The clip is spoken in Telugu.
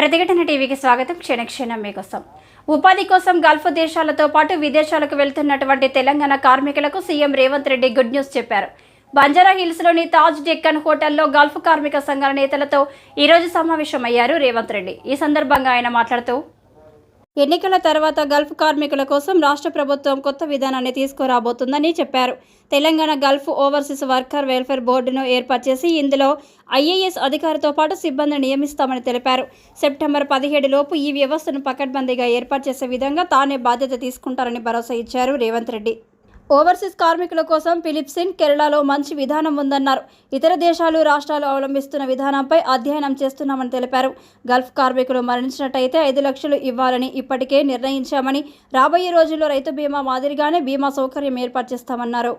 ప్రతిఘటన టీవీకి స్వాగతం. క్షణక్షణం మీకోసం. ఉపాధి కోసం గల్ఫ్ దేశాలతో పాటు విదేశాలకు వెళ్తున్నటువంటి తెలంగాణ కార్మికులకు CM Revanth Reddy good news చెప్పారు. బంజారా హిల్స్లోని తాజ్ డెక్కన్ హోటల్లో గల్ఫ్ కార్మిక సంఘాల నేతలతో ఈరోజు సమావేశమయ్యారు రేవంత్ రెడ్డి. ఈ సందర్భంగా ఆయన మాట్లాడుతూ ఎన్నికల తర్వాత గల్ఫ్ కార్మికుల కోసం రాష్ట్ర ప్రభుత్వం కొత్త విధానాన్ని తీసుకురాబోతుందని చెప్పారు. Telangana Gulf overseas worker welfare బోర్డును ఏర్పాటు చేసి ఇందులో ఐఏఎస్ అధికారితో పాటు సిబ్బందిని నియమిస్తామని తెలిపారు. సెప్టెంబర్ పదిహేడు లోపు ఈ వ్యవస్థను పకడ్బందీగా ఏర్పాటు చేసే విధంగా తానే బాధ్యత తీసుకుంటారని భరోసా ఇచ్చారు రేవంత్ రెడ్డి. ఓవర్సీస్ కార్మికుల కోసం ఫిలిప్సిన్ కేరళలో మంచి విధానం ఉందన్నారు. ఇతర దేశాలు రాష్ట్రాలు అవలంబిస్తున్న విధానంపై అధ్యయనం చేస్తున్నామని తెలిపారు. గల్ఫ్ కార్మికులు మరణించినట్టయితే ఐదు లక్షలు ఇవ్వాలని ఇప్పటికే నిర్ణయించామని రాబోయే రోజుల్లో రైతు బీమా మాదిరిగానే బీమా సౌకర్యం ఏర్పాటు చేస్తామన్నారు.